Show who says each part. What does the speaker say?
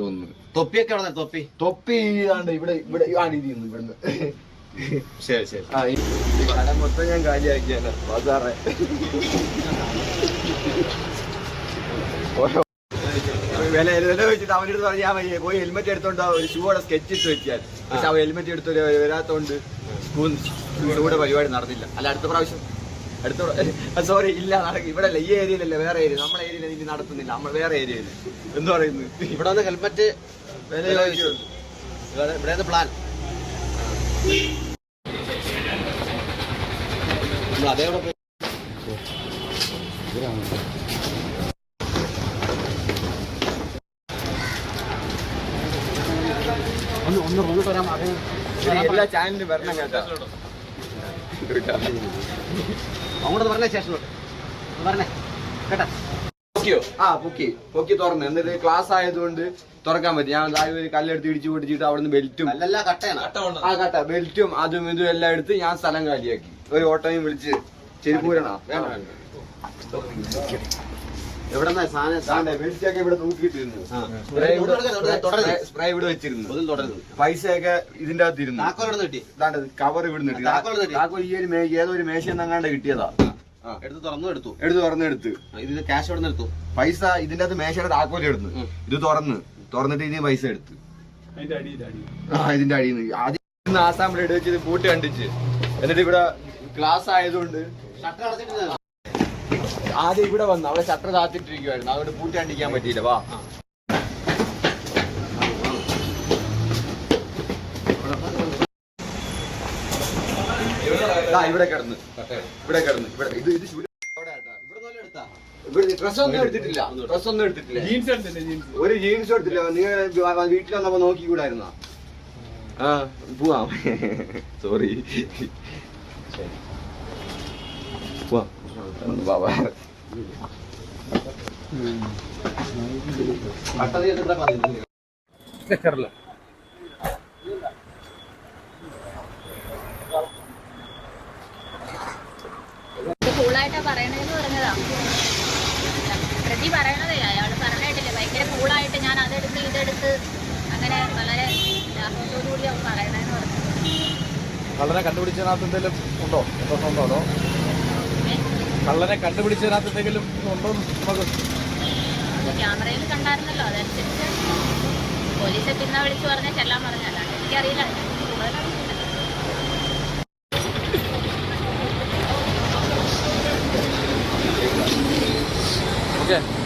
Speaker 1: തോന്നുന്നു.
Speaker 2: തൊപ്പിയൊക്കെ അവിടെ തൊപ്പി?
Speaker 1: തൊപ്പി ആണ്ട് ഇവിടെ ഇവിടെ ആണിരിക്കുന്നു ഇവിടുന്ന്.
Speaker 2: ശരി ശരി.
Speaker 1: ആ ഈ മൊത്തം ഞാൻ കാലിയാക്കിയാണ് ബസാറെ. ഓരോ വില വില വെച്ചിട്ട് അവന്റെ അടുത്ത് പറഞ്ഞാൽ മതി പോയി ഹെൽമെറ്റ് എടുത്തോണ്ട് ഒരു ഷൂടെ സ്കെച്ച് ഇട്ട് വെച്ചാൽ പക്ഷെ അവൻ ഹെൽമെറ്റ് എടുത്ത് വരാത്തോണ്ട് സ്കൂൾ ഷൂടെ പരിപാടി നടന്നില്ല. അല്ല അടുത്ത പ്രാവശ്യം. അടുത്ത സോറി ഇല്ല നടക്കും ഇവിടെ ഈ ഏരിയയിലല്ലേ വേറെ ഏരിയ. നമ്മളെ ഏരിയയിൽ ഇനി നടത്തുന്നില്ല. നമ്മൾ വേറെ ഏരിയയിൽ എന്ന് പറയുന്നു?
Speaker 2: ഇവിടെ വന്ന് ഹെൽമറ്റ് ഇവിടെ പ്ലാൻ. അതേവിടെ ഒന്ന് ഒന്ന് റൂട്ട് വരാൻ
Speaker 1: എല്ലാ ചാനലിലും വരണം കേട്ടോ.
Speaker 2: അങ്ങോട്ട് പറഞ്ഞ സ്റ്റേഷനിലോട്ട് പറഞ്ഞേ. കേട്ടാ?
Speaker 1: പൊക്കിയോ? ആ പൊക്കി. പൊക്കി തുറന്ന്. എന്നിട്ട് ക്ലാസ് ആയതുകൊണ്ട് തുറക്കാൻ പറ്റി. ഞാൻ ദാ ഒരു കല്ലെടുത്ത് ഇടിച്ചു പൊട്ടിച്ചിട്ട് അവിടുന്ന് ബെൽറ്റും ആ കട്ട. ബെൽറ്റും അതും ഇതും എല്ലാം എടുത്ത് ഞാൻ സ്ഥലം കാലിയാക്കി. ഒരു ഓട്ടോയും വിളിച്ച് ചെരുപ്പൂരണോ? വേണ്ട വേണ്ട.
Speaker 2: എവിടെ സാധനം സാധനം
Speaker 1: ബെൽറ്റൊക്കെ ഇവിടെ തൂക്കിയിട്ടിരുന്നു
Speaker 2: ആ.
Speaker 1: സ്പ്രേ ഇവിടെ ഇവിടെ വെച്ചിരുന്നു. പൈസയൊക്കെ ഇതിന്റെ അകത്ത് ഇരുന്നു
Speaker 2: താക്കോൽ ഇവിടെ കിട്ടി?
Speaker 1: ഇതാണ്ട് കവർ ഇവിടുന്ന് കിട്ടി.
Speaker 2: താക്കോൽ
Speaker 1: താക്കോൽ ഈ ഒരു ഏതോ ഒരു മേശയിൽ നിന്നങ്ങാണ്ട് കിട്ടിയതാ. ആ.
Speaker 2: എടുത്ത് തുറന്നു എടുത്തു.
Speaker 1: എടുത്ത് തുറന്നെടുത്ത്
Speaker 2: ഇത് ക്യാഷ് ഇവിടെ നിന്ന് എടുത്തു?
Speaker 1: പൈസ ഇതിന്റെ അകത്ത് മേശയുടെ താക്കോൽ എടുത്തു ഇത് തുറന്ന്. തുറന്നിട്ട് ഇതിന് പൈസ എടുത്തു. ആ ഇതിന്റെ അടിയിൽ നിന്ന് ആദ്യം ആസാമിൽ എടുത്ത് പൂട്ടി കണ്ടിച്ച്. എന്നിട്ട് ഇവിടെ ക്ലാസ് ആയതുകൊണ്ട്
Speaker 2: ഷട്ടർ അടച്ചിട്ട്
Speaker 1: ആദ്യം ഇവിടെ വന്നു അവിടെ ഷട്ടർ താത്തിട്ടിരിക്കുവായിരുന്നു. അതുകൊണ്ട് പൂട്ടി കണ്ടിക്കാൻ പറ്റിയില്ല. വാ. ഇവിടെ കിടന്ന്. ഇവിടെ കിടന്ന്. ഇവിടെ ഇത് ഇത് അവിടെ ഡ്രസ് ഒന്നും എടുത്തിട്ടില്ല. ഡ്രസ് ഒന്നും എടുത്തിട്ടില്ല.
Speaker 3: ജീൻസ് എടുത്തില്ലേ
Speaker 1: ഒരു ജീൻസ് എടുത്തില്ല. നിങ്ങൾ വീട്ടിൽ വന്നപ്പോ നോക്കിക്കൂടായിരുന്ന? ആ പോവാം. സോറി
Speaker 3: സ്റ്റിക്കറില്ല
Speaker 4: കൂളായിട്ടാ പറയണതെന്ന് പറഞ്ഞതാ. പ്രതി പറയണതേ അയാൾ പറഞ്ഞിട്ടില്ലേ ഭയങ്കര കൂളായിട്ട് ഞാൻ അതെടുത്ത് ഇതെടുത്ത് അങ്ങനെ വളരെ അവൻ പറഞ്ഞു
Speaker 3: കള്ളനെ കണ്ടുപിടിച്ചതിനകത്ത് എന്തെങ്കിലും ഉണ്ടോ? ഉണ്ടോ ഉണ്ടോ അതോ? കള്ളനെ കണ്ടുപിടിച്ചതിനകത്ത് എന്തെങ്കിലും ഉണ്ടോ നമുക്ക്
Speaker 4: ക്യാമറയിൽ കണ്ടായിരുന്നല്ലോ അതനുസരിച്ച് പോലീസ് പിന്നെ വിളിച്ചു പറഞ്ഞ ചെല്ലാൻ പറഞ്ഞല്ല എനിക്കറിയില്ല Okay.